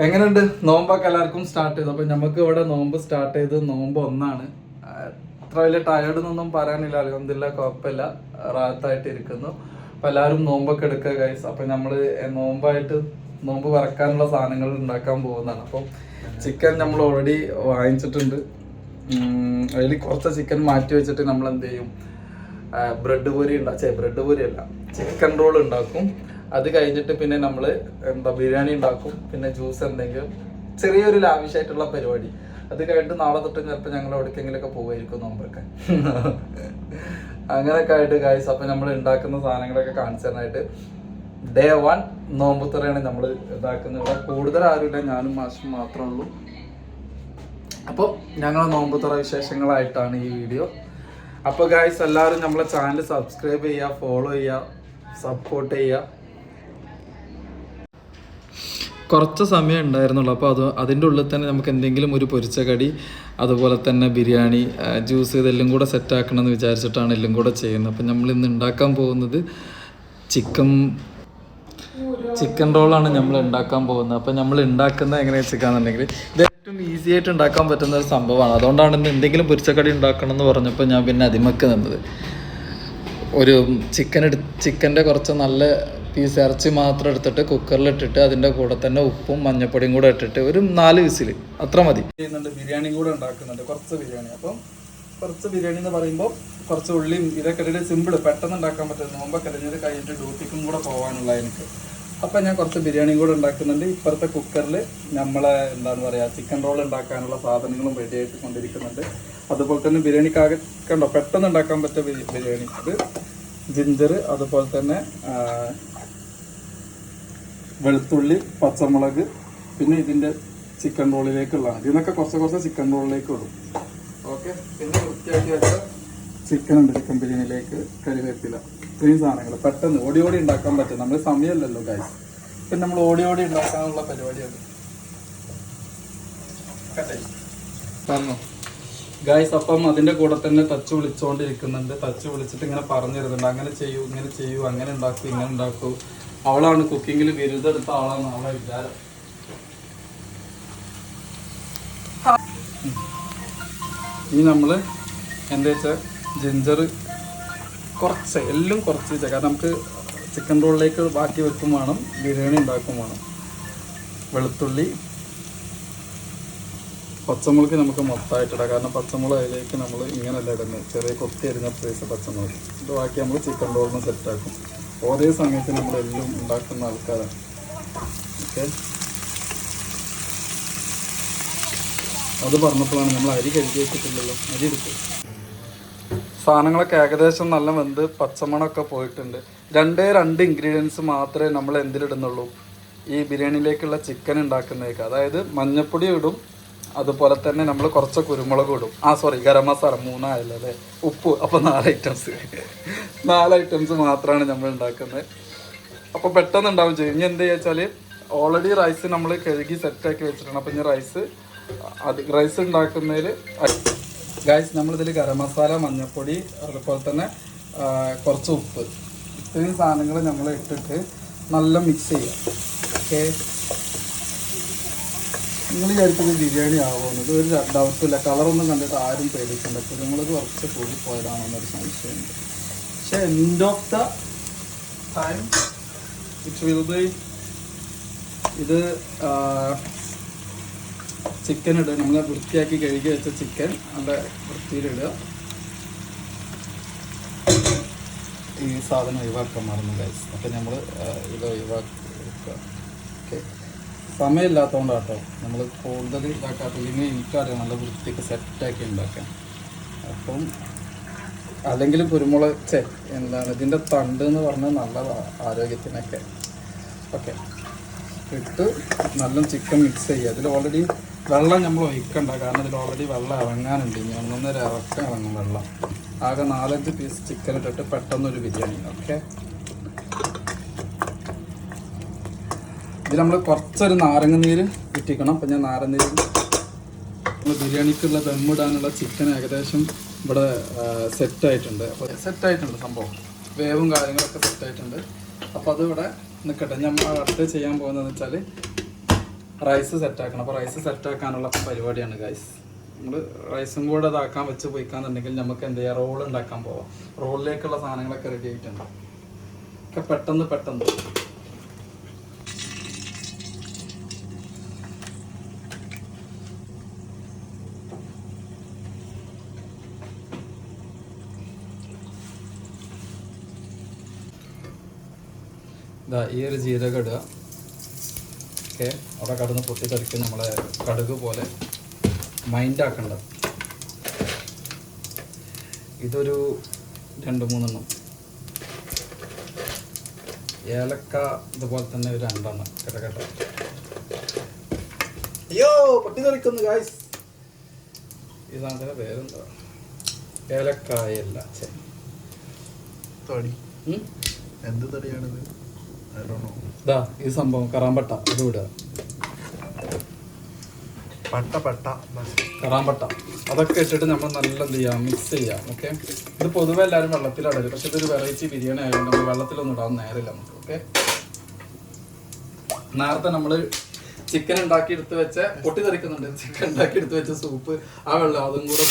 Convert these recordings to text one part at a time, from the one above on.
എങ്ങനെയുണ്ട്? നോമ്പൊക്കെ എല്ലാവർക്കും സ്റ്റാർട്ട് ചെയ്തു. അപ്പൊ നമുക്ക് ഇവിടെ നോമ്പ് സ്റ്റാർട്ട് ചെയ്ത് നോമ്പ് ഒന്നാണ്. അത്ര വലിയ ടയേർഡ് എന്നൊന്നും പറയാനില്ല. അലഹമില്ല കുഴപ്പമില്ല. റാത്തായിട്ട് ഇരിക്കുന്നു. അപ്പൊ എല്ലാവരും നോമ്പൊക്കെ എടുക്കുക ഗൈസ് അപ്പൊ നമ്മൾ നോമ്പായിട്ട് നോമ്പ് വറക്കാനുള്ള സാധനങ്ങൾ ഉണ്ടാക്കാൻ പോകുന്നതാണ്. അപ്പം ചിക്കൻ നമ്മൾ ഓൾറെഡി വാങ്ങിച്ചിട്ടുണ്ട്. അതിൽ കുറച്ച് ചിക്കൻ മാറ്റി വെച്ചിട്ട് നമ്മൾ എന്ത് ചെയ്യും ബ്രെഡ് പൊരി ഉണ്ടാ ബ്രെഡ് പൊരി അല്ല. ചിക്കൻ റോൾ ഉണ്ടാക്കും. അത് കഴിഞ്ഞിട്ട് പിന്നെ നമ്മൾ എന്താ ബിരിയാണി ഉണ്ടാക്കും പിന്നെ ജ്യൂസ് എന്തെങ്കിലും ചെറിയൊരു ലാവിഷായിട്ടുള്ള പരിപാടി. അത് കഴിഞ്ഞിട്ട് നാളെ തൊട്ട് ചിലപ്പോൾ ഞങ്ങൾ എവിടേക്കെങ്കിലൊക്കെ പോകുമായിരിക്കും നോമ്പൊക്കെ. അങ്ങനെയൊക്കെ ആയിട്ട് ഗായ്സ് അപ്പം നമ്മൾ ഉണ്ടാക്കുന്ന സാധനങ്ങളൊക്കെ കാണിച്ചു തരാനായിട്ട് ഡേ വൺ നോമ്പുത്തറയാണ് നമ്മൾ ഇതാക്കുന്നത്. ഇവിടെ കൂടുതൽ ആരുമില്ല ഞാനും മാഷും മാത്രമേ ഉള്ളൂ. അപ്പോൾ ഞങ്ങൾ നോമ്പുത്തറ വിശേഷങ്ങളായിട്ടാണ് ഈ വീഡിയോ അപ്പോൾ ഗായ്സ് എല്ലാവരും നമ്മളെ ചാനൽ സബ്സ്ക്രൈബ് ചെയ്യുക ഫോളോ ചെയ്യുക സപ്പോർട്ട് ചെയ്യുക. കുറച്ച് സമയം ഉണ്ടായിരുന്നുള്ളൂ. അപ്പോൾ അത് അതിന്റെ ഉള്ളിൽ തന്നെ നമുക്ക് എന്തെങ്കിലും ഒരു പൊരിച്ച കടി അതുപോലെ തന്നെ ബിരിയാണി ജ്യൂസ് ഇതെല്ലാം കൂടെ സെറ്റാക്കണം എന്ന് വിചാരിച്ചിട്ടാണ് എല്ലാം കൂടെ ചെയ്യുന്നത്. അപ്പം നമ്മൾ ഇന്ന് ഉണ്ടാക്കാൻ പോകുന്നത് ചിക്കൻ ചിക്കൻ റോളാണ് നമ്മൾ ഉണ്ടാക്കാൻ പോകുന്നത്. അപ്പം നമ്മൾ ഉണ്ടാക്കുന്നത് എങ്ങനെയാ വെച്ചിട്ടാണെന്നുണ്ടെങ്കിൽ ഇത് ഏറ്റവും ഈസി ആയിട്ട് ഉണ്ടാക്കാൻ പറ്റുന്ന ഒരു സംഭവമാണ്. അതുകൊണ്ടാണ് ഇന്ന് എന്തെങ്കിലും പൊരിച്ചക്കടി ഉണ്ടാക്കണം എന്ന് പറഞ്ഞപ്പോൾ ഞാൻ പിന്നെ അതിമക്ക് നിന്നത്. ഒരു ചിക്കൻ എടു ചിക്കന്റെ കുറച്ച് നല്ല പീസ് ഇറച്ചി മാത്രം എടുത്തിട്ട് കുക്കറിൽ ഇട്ടിട്ട് അതിന്റെ കൂടെ തന്നെ ഉപ്പും മഞ്ഞപ്പൊടിയും കൂടെ ഇട്ടിട്ട് ഒരു നാല് വിസിൽ. അത്ര മതി. ചെയ്യുന്നുണ്ട്. ബിരിയാണി കൂടെ ഉണ്ടാക്കുന്നുണ്ട്. കുറച്ച് ബിരിയാണി. അപ്പം കുറച്ച് ബിരിയാണി എന്ന് പറയുമ്പോൾ കുറച്ച് ഉള്ളിയും ഇതൊക്കെ ഇട്ടിട്ട് സിമ്പിൾ പെട്ടെന്ന് ഉണ്ടാക്കാൻ പറ്റും നോമ്പൊക്കെ കരഞ്ഞത് കഴിഞ്ഞിട്ട് ഡ്യൂട്ടിക്കും കൂടെ പോകാനുള്ള എനിക്ക്. അപ്പം ഞാൻ കുറച്ച് ബിരിയാണി കൂടെ ഉണ്ടാക്കുന്നുണ്ട്. ഇപ്പുറത്തെ കുക്കറിൽ നമ്മളെ എന്താണ് പറയുക ചിക്കൻ റോൾ ഉണ്ടാക്കാനുള്ള സാധനങ്ങളും റെഡി ആയിട്ട് കൊണ്ടിരിക്കുന്നുണ്ട്. അതുപോലെ തന്നെ ബിരിയാണിക്കാകെ കണ്ടോ പെട്ടെന്ന് ഉണ്ടാക്കാൻ പറ്റിയ ബിരിയാണി. ജിഞ്ചർ അതുപോലെ തന്നെ വെളുത്തുള്ളി പച്ചമുളക് പിന്നെ ഇതിന്റെ ചിക്കൻ റോളിലേക്കുള്ള ഇതിനൊക്കെ കുറച്ച് കുറച്ച് ചിക്കൻ റോളിലേക്ക് ഇടും. ഓക്കെ പിന്നെ വൃത്തിയാക്കി വെച്ച. ചിക്കൻ ഉണ്ട് ചിക്കൻ ബിരിയാണിയിലേക്ക് കരിവേപ്പില ഇത്രയും സാധനങ്ങൾ പെട്ടെന്ന് ഓടി ഓടി ഉണ്ടാക്കാൻ പറ്റും. നമ്മൾ സമയമല്ലല്ലോ ഗൈസ് പിന്നെ നമ്മൾ ഓടി ഓടി ഉണ്ടാക്കാനുള്ള പരിപാടിയാണ്. പറഞ്ഞു ഗായ്സ് അപ്പം അതിന്റെ കൂടെ തന്നെ തച്ച് വിളിച്ചുകൊണ്ടിരിക്കുന്നുണ്ട് തച്ച് വിളിച്ചിട്ട് ഇങ്ങനെ പറഞ്ഞു തരുന്നുണ്ട് അങ്ങനെ ചെയ്യൂ ഇങ്ങനെ ചെയ്യൂ അങ്ങനെ ഉണ്ടാക്കൂ ഇങ്ങനെ ഉണ്ടാക്കൂ. അവളാണ് കുക്കിങ്ങിൽ ബിരുദെടുത്ത ആളാണ് അവളെ വിചാരം. ഇനി നമ്മൾ എന്താ വെച്ചാൽ ജിഞ്ചർ കുറച്ച് എല്ലാം കുറച്ച് വെച്ചാൽ കാരണം നമുക്ക് ചിക്കൻ റോളിലേക്ക് ബാക്കി വെക്കും വേണം ബിരിയാണി ഉണ്ടാക്കും വേണം. വെളുത്തുള്ളി പച്ചമുളക് നമുക്ക് മൊത്തമായിട്ടിടാം കാരണം പച്ചമുളക് അതിലേക്ക് നമ്മൾ ഇങ്ങനെയല്ല ഇടുന്നത് ചെറിയ കൊത്തി അരിഞ്ഞ പൈസ പച്ചമുളക്. ഇത് ബാക്കി നമ്മൾ ചിക്കൻ റോളിന് സെറ്റാക്കും ഒരേ സമയത്ത് നമ്മളെല്ലാം ഉണ്ടാക്കുന്ന ആൾക്കാരാണ്. ഓക്കെ? അത് പറഞ്ഞപ്പോഴാണ് നമ്മൾ അരി കഴുകി വെച്ചിട്ടില്ലല്ലോ. അരി എടുത്തു. സാധനങ്ങളൊക്കെ ഏകദേശം നല്ല വെന്ത് പച്ചമണമൊക്കെ പോയിട്ടുണ്ട്. രണ്ടേ രണ്ട് ഇൻഗ്രീഡിയൻസ് മാത്രമേ നമ്മൾ എന്തിലിടുന്നുള്ളൂ. ഈ ബിരിയാണിയിലേക്കുള്ള ചിക്കൻ ഉണ്ടാക്കുന്നതൊക്കെ. അതായത് മഞ്ഞപ്പൊടി ഇടും അതുപോലെ തന്നെ നമ്മൾ കുറച്ച് കുരുമുളക് ഇടും. ആ സോറി ഗരം മസാല മൂന്നായല്ലോ അല്ലേ? ഉപ്പ് അപ്പോൾ നാല് ഐറ്റംസ് നാല് ഐറ്റംസ് മാത്രമാണ് നമ്മൾ ഉണ്ടാക്കുന്നത് അപ്പോൾ പെട്ടെന്ന് ഉണ്ടാവും ചെയ്യും. ഇനി എന്താ വെച്ചാൽ ഓൾറെഡി റൈസ് നമ്മൾ കഴുകി സെറ്റാക്കി വെച്ചിട്ടുണ്ട് അപ്പോൾ ഇനി റൈസ് അത് റൈസ് ഉണ്ടാക്കുന്നതിൽ ഗായ്സ് നമ്മളിതിൽ ഗരം മസാല മഞ്ഞൾപ്പൊടി അതുപോലെ തന്നെ കുറച്ച് ഉപ്പ്. ഇത്രയും സാധനങ്ങൾ നമ്മൾ ഇട്ടിട്ട് നല്ല മിക്സ് ചെയ്യുക ഓക്കെ നിങ്ങൾ വിചാരിക്കുന്നത് ബിരിയാണി ആവുമെന്നത് ഒരു ഡൗട്ടില്ല കളറൊന്നും കണ്ടിട്ട് ആരും പേടിക്കണ്ട. നിങ്ങൾ കുറച്ച് കൂടി പോയതാണെന്നൊരു സംശയമുണ്ട്. പക്ഷെ end of the will be ഇത് ചിക്കൻ ഇടുക. നമ്മൾ വൃത്തിയാക്കി കഴുകി വെച്ച ചിക്കൻ നല്ല വൃത്തിയിലിടുക ഈ സാധനം ഒഴിവാക്കാൻ മറന്നു കഴിച്ചു അപ്പം നമ്മൾ ഇത് ഒഴിവാക്കി എടുക്കുക ഓക്കെ. സമയമില്ലാത്തതുകൊണ്ടാട്ടോ നമ്മൾ കൂടുതൽ ഇതാക്കാത്ത ഇല്ലെങ്കിൽ എനിക്കറിയാം നല്ല വൃത്തിക്ക് സെറ്റാക്കി ഉണ്ടാക്കാം അപ്പം അല്ലെങ്കിൽ കുരുമുളക് ചെ എന്താണ് ഇതിന്റെ തണ്ട് എന്ന് പറഞ്ഞാൽ നല്ലതാണ് ആരോഗ്യത്തിനൊക്കെ. ഓക്കെ. ഇട്ട് നല്ല ചിക്കൻ മിക്സ് ചെയ്യുക ഇതിൽ ഓൾറെഡി വെള്ളം നമ്മൾ ഒഴിക്കണ്ട. കാരണം ഇതിൽ ഓൾറെഡി വെള്ളം ഇറങ്ങാനുണ്ട്. ഇനി ഒന്നൊന്നര ഇറക്കം ഇറങ്ങും വെള്ളം. ആകെ നാലഞ്ച് പീസ് ചിക്കൻ ഇട്ടിട്ട് പെട്ടെന്നൊരു ബിരിയാണി ഓക്കെ. ഇതിൽ നമ്മൾ കുറച്ചൊരു നാരങ്ങ നീര് ഇട്ടിക്കണം. അപ്പം ഞാൻ നാരങ്ങ നീര് നമ്മൾ ബിരിയാണിക്കുള്ള ദമ്മിടാനുള്ള ചിക്കൻ ഏകദേശം ഇവിടെ സെറ്റായിട്ടുണ്ട്. അപ്പോൾ സെറ്റായിട്ടുണ്ട് സംഭവം. വേവും കാര്യങ്ങളൊക്കെ സെറ്റായിട്ടുണ്ട്. അപ്പോൾ അതിവിടെ നിൽക്കട്ടെ നമ്മൾ അടുത്ത് ചെയ്യാൻ പോകുന്നതെന്ന് വെച്ചാൽ റൈസ് സെറ്റാക്കണം. അപ്പോൾ റൈസ് സെറ്റാക്കാനുള്ള പരിപാടിയാണ് ഗൈസ് നമ്മൾ റൈസും കൂടെ ഇതാക്കാൻ വെച്ച് പോയിക്കാന്നുണ്ടെങ്കിൽ നമുക്ക് എന്ത് ചെയ്യാം? റോൾ ഉണ്ടാക്കാൻ പോവാം. റോളിലേക്കുള്ള സാധനങ്ങളൊക്കെ റെഡി ആയിട്ടുണ്ട്. ഒക്കെ പെട്ടെന്ന് പെട്ടെന്ന്. ഇതാ ഈ ഒരു ജീരകം ഇടുക ഓക്കെ. അവിടെ കടന്ന് പൊട്ടിത്തെറിക്കും നമ്മളെ കടുക് പോലെ. മൈൻഡ് ആക്കണ്ട. ഇതൊരു രണ്ട് മൂന്നെണ്ണം. ഏലക്ക ഇതുപോലെ തന്നെ ഒരു രണ്ടെണ്ണം. കിടക്കട്ട കേട്ടോ. അയ്യോ പൊട്ടിത്തെറിക്കുന്നു ഗായ്സ് സാധനത്തിന്റെ പേരെന്താ? ഏലക്കായല്ല. തടി? എന്ത് തടിയാണിത്. ഇതാ ഈ സംഭവം കറാമ്പട്ട അത് വിടുക. പട്ട പട്ട. കറാമ്പട്ട. അതൊക്കെ ഇട്ടിട്ട് നമ്മൾ നല്ല എന്ത് ചെയ്യാം മിക്സ് ചെയ്യാം ഓക്കെ ഇത് പൊതുവെ എല്ലാവരും വെള്ളത്തിലിടൽ പക്ഷെ ഇതൊരു വെറൈറ്റി ബിരിയാണി ആയതുകൊണ്ട് നമ്മൾ വെള്ളത്തിലൊന്നും ഇടാൻ നേരില്ല നമുക്ക് ഓക്കെ നേരത്തെ നമ്മൾ ചിക്കൻ ഉണ്ടാക്കി എടുത്ത് വെച്ച പൊട്ടി തെറിക്കുന്നുണ്ട് ചിക്കൻ ഉണ്ടാക്കി എടുത്ത് വെച്ച സൂപ്പ് ആ വെള്ളം അതും കൂടെ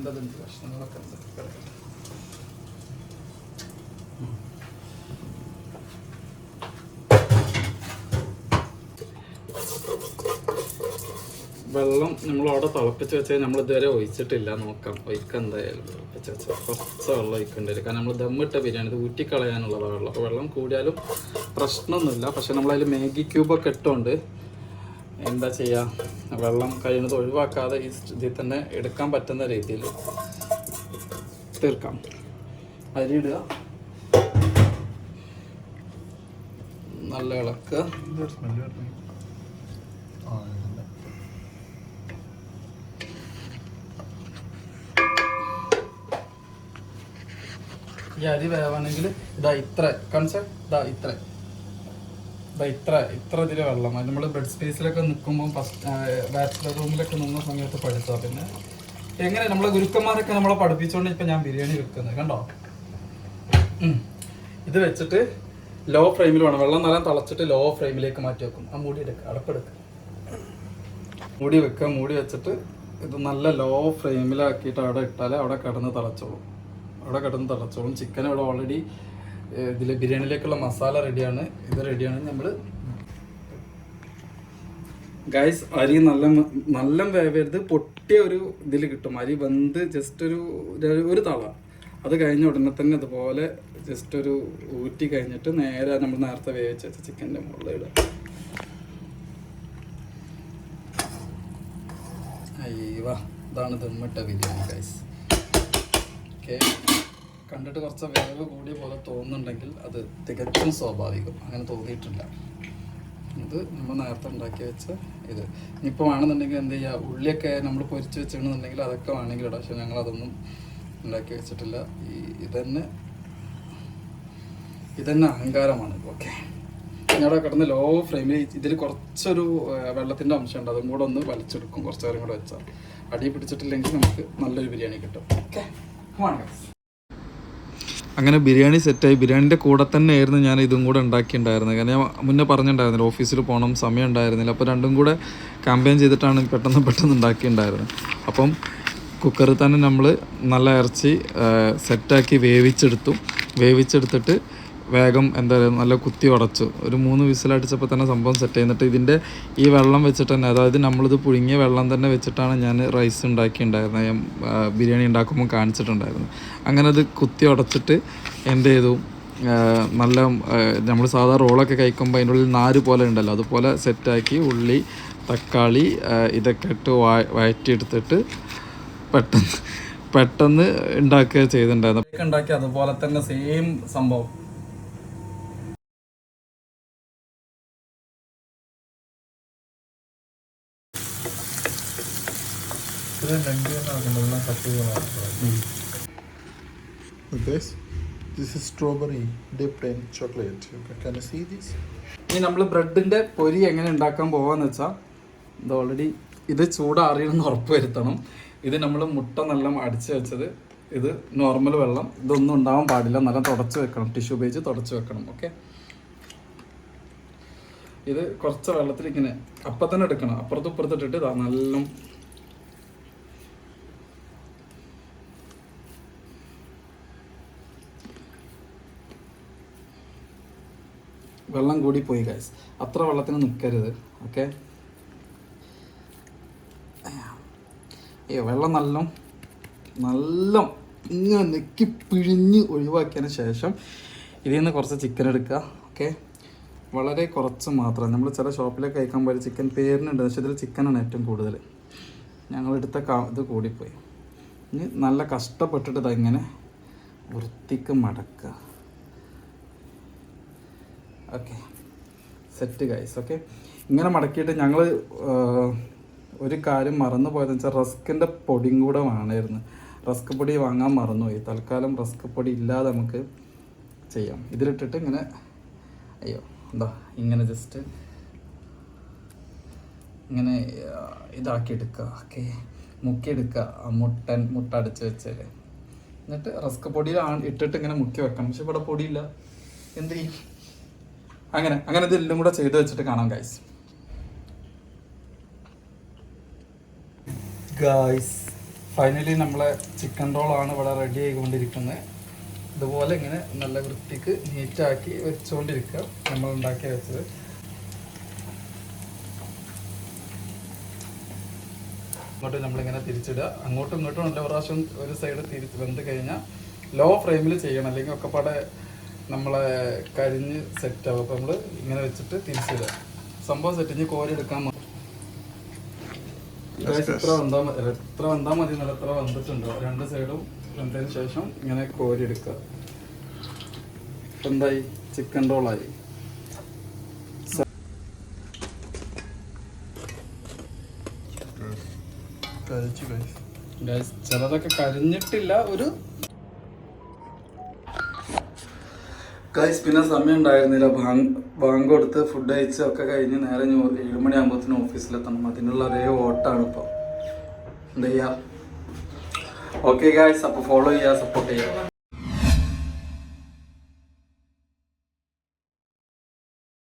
ചിക്കന്റെ ഉണ്ട് കഷ്ണങ്ങളൊക്കെ വെള്ളം നമ്മൾ അവിടെ തിളപ്പിച്ച് വെച്ചാൽ നമ്മൾ ഇതുവരെ ഒഴിച്ചിട്ടില്ല. നോക്കാം. ഒഴിക്കാൻ എന്തായാലും തിളപ്പിച്ച് വെച്ചാൽ കുറച്ച് വെള്ളം ഒഴിക്കേണ്ടി വരും. കാരണം നമ്മൾ ദമ്മിട്ട ബിരിയാണി ഇത് ഊറ്റിക്കളയാനുള്ളതാണ് വെള്ളം. അപ്പോൾ വെള്ളം കൂടിയാലും പ്രശ്നമൊന്നുമില്ല. പക്ഷേ നമ്മളതിൽ മാഗി ക്യൂബൊക്കെ ഇട്ടുകൊണ്ട് എന്താ ചെയ്യുക വെള്ളം കഴിയുന്നത് ഒഴിവാക്കാതെ ഈ ഇതിൽ തന്നെ എടുക്കാൻ പറ്റുന്ന രീതിയിൽ തീർക്കാം. അരി ഇടുക. നല്ല ഇളക്കുക. ഈ അരി വേവാണെങ്കിൽ ഇതാ ഇത്ര. കൺസെപ്റ്റ് ഇതാ ഇത്ര. ഇതാ ഇത്ര ഇത്ര ഇതിൽ വെള്ളം. അത് നമ്മൾ ബെഡ് സ്പേസിലൊക്കെ നിൽക്കുമ്പോൾ ഫസ്റ്റ് ബാച്ചിലർ റൂമിലൊക്കെ നിന്ന സമയത്ത് പഠിച്ചോ പിന്നെ എങ്ങനെ നമ്മളെ ഗുരുക്കന്മാരൊക്കെ നമ്മളെ പഠിപ്പിച്ചുകൊണ്ട് ഇപ്പം ഞാൻ ബിരിയാണി വെക്കുന്നത്. കണ്ടോ? ഇത് വെച്ചിട്ട് ലോ ഫ്രെയിമിൽ വേണം. വെള്ളം നല്ല തിളച്ചിട്ട് ലോ ഫ്രെയിമിലേക്ക് മാറ്റി വെക്കും. ആ മൂടി എടുക്കുക അടപ്പെടുക്കുക മൂടി വെക്കുക. മൂടി വെച്ചിട്ട് ഇത് നല്ല ലോ ഫ്രെയിമിലാക്കിയിട്ട് അവിടെ ഇട്ടാൽ അവിടെ കിടന്ന് തിളച്ചോളും. അവിടെ കിടന്ന് തിളച്ചോളും. ചിക്കൻ ഇവിടെ ഓൾറെഡി ഇതിൽ ബിരിയാണിയിലേക്കുള്ള മസാല റെഡിയാണ് ഇത് റെഡിയാണ് നമ്മൾ ഗൈസ് അരി നല്ല നല്ല വേവരുത്. പൊട്ടിയ ഒരു ഇതിൽ കിട്ടും. അരി വെന്ത് ജസ്റ്റ് ഒരു ഒരു- തള. അത് കഴിഞ്ഞ ഉടനെ തന്നെ അതുപോലെ ജസ്റ്റ് ഒരു ഊറ്റി കഴിഞ്ഞിട്ട് നേരെ നമ്മൾ നേരത്തെ വേവിച്ച വെച്ച ചിക്കന്റെ മുകളിൽ ഇടുക. അയ്യവാ ഇതാണ് ദമ്മിട്ട ബിരിയാണി ഗൈസ് ഓക്കെ കണ്ടിട്ട് കുറച്ച് വേവ് കൂടിയ പോലെ തോന്നുന്നുണ്ടെങ്കിൽ അത് തികച്ചും സ്വാഭാവികം. അങ്ങനെ തോന്നിയിട്ടില്ല. ഇത് നമ്മൾ നേരത്തെ ഉണ്ടാക്കി വെച്ച ഇത്. ഇനിയിപ്പോൾ വേണമെന്നുണ്ടെങ്കിൽ എന്ത് ചെയ്യുക ഉള്ളിയൊക്കെ നമ്മൾ പൊരിച്ച് വെച്ചിട്ടുണ്ടെന്നുണ്ടെങ്കിൽ അതൊക്കെ വേണമെങ്കിൽ ഇടാം. പക്ഷെ ഞങ്ങൾ അതൊന്നും ഉണ്ടാക്കി വെച്ചിട്ടില്ല. ഈ ഇതന്നെ ഇതന്നെ അഹങ്കാരമാണ് ഓക്കെ. ഞങ്ങളുടെ കിടന്ന് ലോ ഫ്ലെയിമിൽ ഇതിൽ കുറച്ചൊരു വെള്ളത്തിന്റെ അംശമുണ്ട്. അതും കൂടെ ഒന്ന് വലിച്ചെടുക്കും. കുറച്ച് നേരം കൂടെ വെച്ചാൽ അടി പിടിച്ചിട്ടില്ലെങ്കിൽ നമുക്ക് നല്ലൊരു ബിരിയാണി കിട്ടും. ഓക്കെ. അങ്ങനെ ബിരിയാണി സെറ്റായി. ബിരിയാണിന്റെ കൂടെ തന്നെ ആയിരുന്നു ഞാൻ ഇതും കൂടെ ഉണ്ടാക്കിയിട്ടുണ്ടായിരുന്നത്. കാരണം ഞാൻ മുന്നേ പറഞ്ഞിട്ടുണ്ടായിരുന്നില്ല ഓഫീസിൽ പോകണം സമയം ഉണ്ടായിരുന്നില്ല. അപ്പോൾ രണ്ടും കൂടെ ക്യാമ്പയിൻ ചെയ്തിട്ടാണ് പെട്ടെന്ന് പെട്ടെന്ന് ഉണ്ടാക്കിയിട്ടുണ്ടായിരുന്നത്. അപ്പം കുക്കറിൽ തന്നെ നമ്മൾ നല്ല ഇറച്ചി സെറ്റാക്കി വേവിച്ചെടുത്തു. വേവിച്ചെടുത്തിട്ട് വേഗം എന്താ പറയുക നല്ല കുത്തി ഉടച്ചു ഒരു മൂന്ന് വിസിലടിച്ചപ്പോൾ തന്നെ സംഭവം സെറ്റ് ചെയ്യുന്നിട്ട് ഇതിന്റെ ഈ വെള്ളം വെച്ചിട്ട് തന്നെ അതായത് നമ്മളിത് പുഴുങ്ങിയ വെള്ളം തന്നെ വെച്ചിട്ടാണ് ഞാൻ റൈസ് ഉണ്ടാക്കിയിട്ടുണ്ടായിരുന്നത്. ഞാൻ ബിരിയാണി ഉണ്ടാക്കുമ്പോൾ കാണിച്ചിട്ടുണ്ടായിരുന്നു. അങ്ങനെ അത് കുത്തി ഉടച്ചിട്ട് എന്ത് ചെയ്തു? നല്ല നമ്മൾ സാധാ റോളൊക്കെ കഴിക്കുമ്പോൾ അതിന്റെ ഉള്ളിൽ നാര് പോലെ ഉണ്ടല്ലോ അതുപോലെ സെറ്റാക്കി ഉള്ളി തക്കാളി ഇതൊക്കെ ഇട്ട് വാ വഴറ്റിയെടുത്തിട്ട് പെട്ടെന്ന് പെട്ടെന്ന് ഉണ്ടാക്കുക ചെയ്തിട്ടുണ്ടായിരുന്നു. ഉണ്ടാക്കി അതുപോലെ തന്നെ സെയിം സംഭവം. This, this is strawberry dipped in chocolate. You can, can you see this? ഇനി നമ്മൾ ബ്രെഡിന്റെ പൊരി എങ്ങനെ ഉണ്ടാക്കാൻ പോവാന്ന് വെച്ചാൽ ഇത് ഓൾറെഡി ഇത് ചൂടാറിയെന്ന് ഉറപ്പ് വരുത്തണം. ഇത് നമ്മൾ മുട്ട നല്ല അടിച്ച് വെച്ചത് ഇത് നോർമൽ വെള്ളം. ഇതൊന്നും ഉണ്ടാവാൻ പാടില്ല. നല്ല തുടച്ച് വെക്കണം. ടിഷ്യൂ ഉപയോഗിച്ച് തുടച്ച് വെക്കണം. ഓക്കെ ഇത് കുറച്ച് വെള്ളത്തിൽ ഇങ്ങനെ അപ്പം തന്നെ എടുക്കണം. അപ്പുറത്തും ഇപ്പുറത്തിട്ടിട്ട് ഇതാ നല്ല വെള്ളം കൂടി പോയി ഗൈസ് അത്ര വെള്ളത്തിന് നിൽക്കരുത് ഓക്കെ അയ്യോ വെള്ളം നല്ല നല്ല ഇങ്ങനെ നെക്കി പിഴിഞ്ഞ് ഒഴിവാക്കിയതിന് ശേഷം ഇതിൽ നിന്ന് കുറച്ച് ചിക്കൻ എടുക്കുക ഓക്കെ വളരെ കുറച്ച് മാത്രം. നമ്മൾ ചില ഷോപ്പിലൊക്കെ കഴിക്കാൻ പോയി ചിക്കൻ പേരിനുണ്ട് പക്ഷേ ഇതിൽ ചിക്കനാണ് ഏറ്റവും കൂടുതൽ ഞങ്ങളെടുത്ത കാ ഇത് കൂടിപ്പോയി. ഇനി നല്ല കഷ്ടപ്പെട്ടിട്ട് ഇതങ്ങനെ വൃത്തിക്ക് മടക്കുക. ഓക്കെ സെറ്റ് ഗൈസ് ഓക്കെ ഇങ്ങനെ മടക്കിയിട്ട് ഞങ്ങൾ ഒരു കാര്യം മറന്നു പോയതെന്ന് വെച്ചാൽ റസ്കിന്റെ പൊടിയും കൂടെ വേണമായിരുന്നു റസ്ക് പൊടി വാങ്ങാൻ മറന്നുപോയി. തൽക്കാലം റസ്ക് പൊടി ഇല്ലാതെ നമുക്ക് ചെയ്യാം. ഇതിലിട്ടിട്ട് ഇങ്ങനെ അയ്യോ എന്താ ഇങ്ങനെ ജസ്റ്റ് ഇങ്ങനെ ഇതാക്കി എടുക്കുക ഓക്കെ മുക്കിയെടുക്കുക മുട്ടൻ മുട്ട അടച്ച് വെച്ചാൽ എന്നിട്ട് റസ്ക് പൊടിയിലാണ് ഇട്ടിട്ട് ഇങ്ങനെ മുക്കി വെക്കണം. പക്ഷെ ഇവിടെ പൊടിയില്ല. എന്ത് ചെയ്യും? അങ്ങനെ അങ്ങനെ ഇതെല്ലാം കൂടെ ചെയ്ത് വെച്ചിട്ട് കാണാം ഗൈസ് ഗായ്സ് ഫൈനലി നമ്മളെ ചിക്കൻ റോൾ ആണ് ഇവിടെ റെഡി ആയിക്കൊണ്ടിരിക്കുന്നത്. ഇതുപോലെ ഇങ്ങനെ നല്ല വൃത്തിക്ക് നീറ്റാക്കി വെച്ചുകൊണ്ടിരിക്കുക നമ്മൾ ഉണ്ടാക്കി വെച്ചത്. ഇങ്ങോട്ട് നമ്മളിങ്ങനെ തിരിച്ചിടുക. അങ്ങോട്ടും ഇങ്ങോട്ടും നല്ല പ്രാവശ്യം ഒരു സൈഡ് തിരിച്ച് വെന്ത് കഴിഞ്ഞാൽ ലോ ഫ്ലെയിമിൽ ചെയ്യണം. അല്ലെങ്കിൽ ഒക്കെപ്പാടെ നമ്മളെ കരിഞ്ഞ് സെറ്റ് ആവും അപ്പോൾ നമ്മൾ ഇങ്ങനെ വെച്ചിട്ട് തിരിച്ചിടുക സംഭവം സെറ്റ് ഇനി എടുക്കാൻ മതി. എത്ര വന്നാൽ മതി എത്ര വന്നാ മതി എന്നല്ല എത്ര വന്നിട്ടുണ്ടോ. രണ്ട് സൈഡും വന്നതിന് ശേഷം ഇങ്ങനെ കോരി എടുക്കുക. ഇപ്പൊ എന്തായി? ചിക്കൻ റോളായി ചിലതൊക്കെ കരിഞ്ഞിട്ടില്ല. ഒരു ഗൈസ് പിന്നെ സമയം ഉണ്ടായിരുന്നില്ല ബാങ്ക് ബാങ്ക് കൊടുത്ത് ഫുഡ് കഴിച്ച് ഒക്കെ കഴിഞ്ഞ് നേരെ ഇനി ഒരു ഏഴ് മണിയാകുമ്പോഴത്തേനും ഓഫീസിലെത്തണം അതിനുള്ള അതേ ഓട്ടാണ് ഇപ്പോൾ എന്താ ചെയ്യുക ഓക്കെ ഗായ്സ് അപ്പോൾ ഫോളോ ചെയ്യുക സപ്പോർട്ട് ചെയ്യുക.